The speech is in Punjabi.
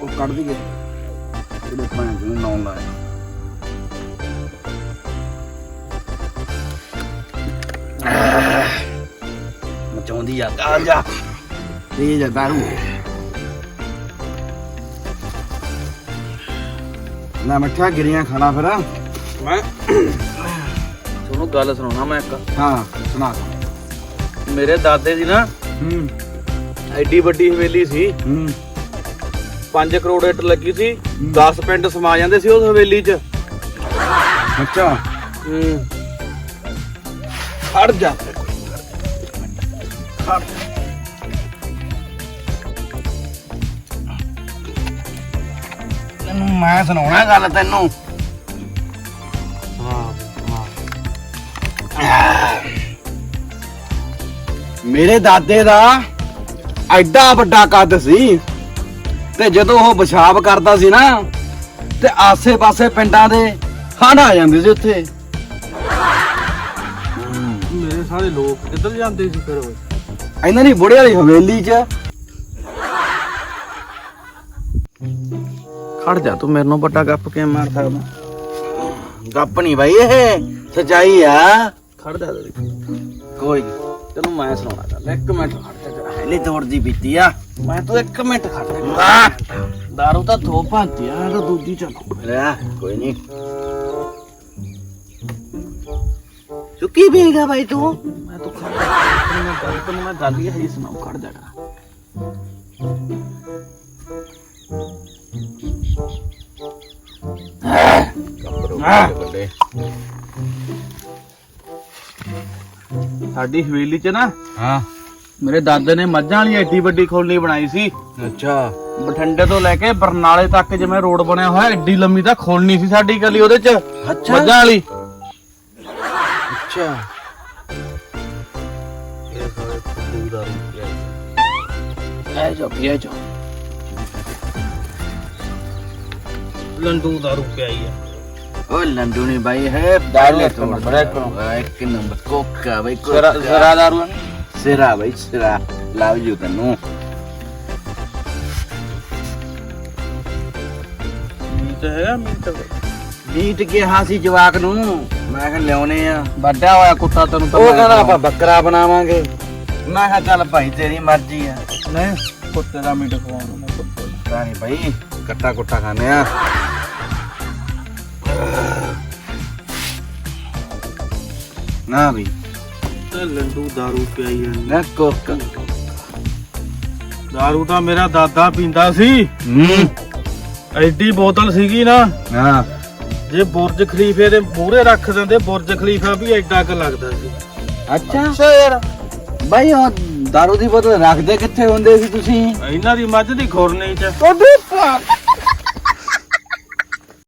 ਉਹ ਕੱਢ ਦਈਏ। ਜਿਹੜੇ ਭਾਂ ਨੂੰ ਲਾਉਣ ਲਾਏ। ਮਚਾਉਂਦੀ ਆ ਆ ਜਾ। ਇਹ ਜਾ ਦਾਰੂ। ਨਾ ਮੱਠਾ ਗਿਰੀਆਂ ਖਾਣਾ ਫਿਰ। ਮੈਂ ਤੁਹਾਨੂੰ ਗੱਲ ਸੁਣਾਉਣਾ ਮੈਂ ਇੱਕ। ਹਾਂ ਸੁਣਾ। ਮੇਰੇ ਦਾਦੇ ਦੀ ਨਾ ਹੂੰ। ਐਡੀ ਵੱਡੀ ਹਵੇਲੀ ਸੀ। ਹੂੰ। 5 ਕਰੋੜ ਇੱਟ ਲੱਗੀ ਸੀ। 10 ਪਿੰਡ ਸਮਾ ਜਾਂਦੇ ਸੀ ਉਸ ਹਵੇਲੀ 'ਚ। ਅੱਛਾ। ਹੂੰ। ਖੜ ਜਾ। ਤੈਨੂੰ ਮੈਂ ਸੁਣਾਉਣਾ ਗੱਲ ਤੈਨੂੰ। ਹਾਂ। ਮੇਰੇ ਦਾਦੇ ਦਾ ਐਡਾ ਵੱਡਾ ਕੱਦ ਸੀ ਤੇ ਜਦੋਂ ਉਹ ਪਿਸ਼ਾਬ ਕਰਦਾ ਸੀ ਨਾ ਤੇ ਆਸੇ-ਪਾਸੇ ਪਿੰਡਾਂ ਦੇ ਹੜ ਆ ਜਾਂਦੇ ਸੀ ਉੱਥੇ। ਮੇਰੇ ਸਾਰੇ ਲੋਕ ਕਿੱਧਰ ਜਾਂਦੇ ਸੀ ਫਿਰ ਓਏ ਇਹਨਾਂ ਦੀ ਬੁੜੇ ਵਾਲੀ ਹਵੇਲੀ 'ਚ। ਖੜ ਜਾ ਤੂੰ ਮੇਰੇ ਨਾਲ ਵੱਡਾ ਗੱਪ ਕਿਵੇਂ ਮਾਰ ਸਕਦਾ? ਗੱਪ ਨਹੀਂ ਬਾਈ ਇਹ ਸਚਾਈ ਆ। ਖੜ ਜਾ ਕੋਈ ਤੈਨੂੰ ਮੈਂ ਸੁਣਾਉਣਾ ਚੱਲ ਇੱਕ ਮਿੰਟ ਖੜ ਜਾ ਜਰਾ। ਪਹਿਲੇ ਤੋੜਦੀ ਪੀਤੀ ਆ। ਮੈਂ ਤੂੰ ਇੱਕ ਮਿੰਟ ਖੜ ਜਾ ਦਾਰੂ ਤਾਂ ਦੋ ਭਾਂਤੀ ਆ ਤਾਂ ਦੂਜੀ ਚੱਲੂ। ਲੈ ਕੋਈ ਨਹੀਂ ਚੁੱਕੀ ਪੀਏਗਾ ਬਾਈ ਤੂੰ? ਮੈਂ ਤੂੰ ਖੜ ਜਾ। ਤੈਨੂੰ ਮੈਂ ਗੱਲ ਤੈਨੂੰ ਮੈਂ ਗੱਲ ਹੀ ਹੈ ਸੁਣਾਉ ਖੜ ਜਾ ਜਰਾ। ਵੱਡੇ। ਸਾਡੀ ਹਵੇਲੀ 'ਚ ਨਾ ਹਾਂ। ਮੇਰੇ ਦਾਦੇ ਨੇ ਮੱਝਾਂ ਵਾਲੀ ਐਡੀ ਵੱਡੀ ਖੋਲਣੀ ਬਣਾਈ ਸੀ। ਅੱਛਾ। ਬਠਿੰਡੇ ਤੋਂ ਲੈ ਕੇ ਬਰਨਾਲੇ ਤੱਕ ਜਿਵੇਂ ਰੋਡ ਬਣਿਆ ਹੋਇਆ ਐਡੀ ਲੰਮੀ ਤਾਂ ਖੋਲਣੀ ਸੀ ਸਾਡੀ ਗਲੀ ਉਹਦੇ 'ਚ ਅੱਛਾ। ਮੱਝਾਂ ਵਾਲੀ। ਅੱਛਾ। ਐ ਜਾ ਪਿਆ। ਜਾ ਲੰਡੂ ਦਾ ਰੁਪਿਆ ਹੀ ਆ। ਓ ਲੰਡੂ ਨਹੀਂ ਬਾਈ ਹੈ ਪਹਿਲੇ ਤੋੜ ਨੰਬਰ, ਇੱਕ ਨੰਬਰ। ਇੱਕ ਨੰਬਰ ਕੋਕਾ ਬਾਈ ਜ਼ਰਾ ਜ਼ਰਾ ਦਾਰੂ ਆ। ਸਿਰਾ ਬਾਈ ਸਿਰਾ। ਲਵ ਯੂ ਤੈਨੂੰ। ਮੀਟ ਹੈਗਾ ਮੀਟ ਮੀਟ ਕਿਹਾ ਸੀ ਜਵਾਕ ਨੂੰ। ਮੈਂ ਕਿਹਾ ਲਿਆਉਣੇ ਆ। ਵੱਡਾ ਹੋਇਆ ਕੁੱਤਾ ਤੈਨੂੰ ਤਾਂ ਉਹ ਕਹਿੰਦਾ ਆਪਾਂ ਬੱਕਰਾ ਬਣਾਵਾਂਗੇ। ਮੈਂ ਕਿਹਾ ਚੱਲ ਭਾਈ ਤੇਰੀ ਮਰਜ਼ੀ ਆ। ਨਹੀਂ ਕੁੱਤੇ ਦਾ ਮੀਟ ਖਵਾਉਣਾ ਮੈਂ ਕੁੱਤੇ ਦਾ। ਤਾਂ ਨਹੀਂ ਭਾਈ ਕੱਟਾ ਕੁੱਟਾ ਖਾਣੇ ਆ। ਨਾ ਵੀ। ਤੇ ਲੰਡੂ ਦਾਰੂ ਪਿਆਈ ਜਾਂਦੀ। ਨਾ ਕੋਕਾ। ਦਾਰੂ ਤਾਂ ਮੇਰਾ ਦਾਦਾ ਪੀਂਦਾ ਸੀ। ਹੂੰ। ਐਡੀ ਬੋਤਲ ਸੀਗੀ ਨਾ। ਹਾਂ ਜੇ ਬੁਰਜ ਖਲੀਫੇ ਦੇ ਮੂਹਰੇ ਰੱਖ ਦਿੰਦੇ ਬੁਰਜ ਖਲੀਫਾ ਵੀ ਐਡਾ ਕ ਲੱਗਦਾ ਸੀ। ਅੱਛਾ। ਅੱਛਾ ਯਾਰ। ਭਾਈ ਉਹ ਦਾਰੂ ਦੀ ਬੋਤਲ ਰੱਖਦੇ ਕਿੱਥੇ ਹੁੰਦੇ ਸੀ ਤੁਸੀਂ? ਇਹਨਾਂ ਦੀ ਮੱਝ ਦੀ ਖੁਰਨੀ ਚ। ਤੁਹਾਡੇ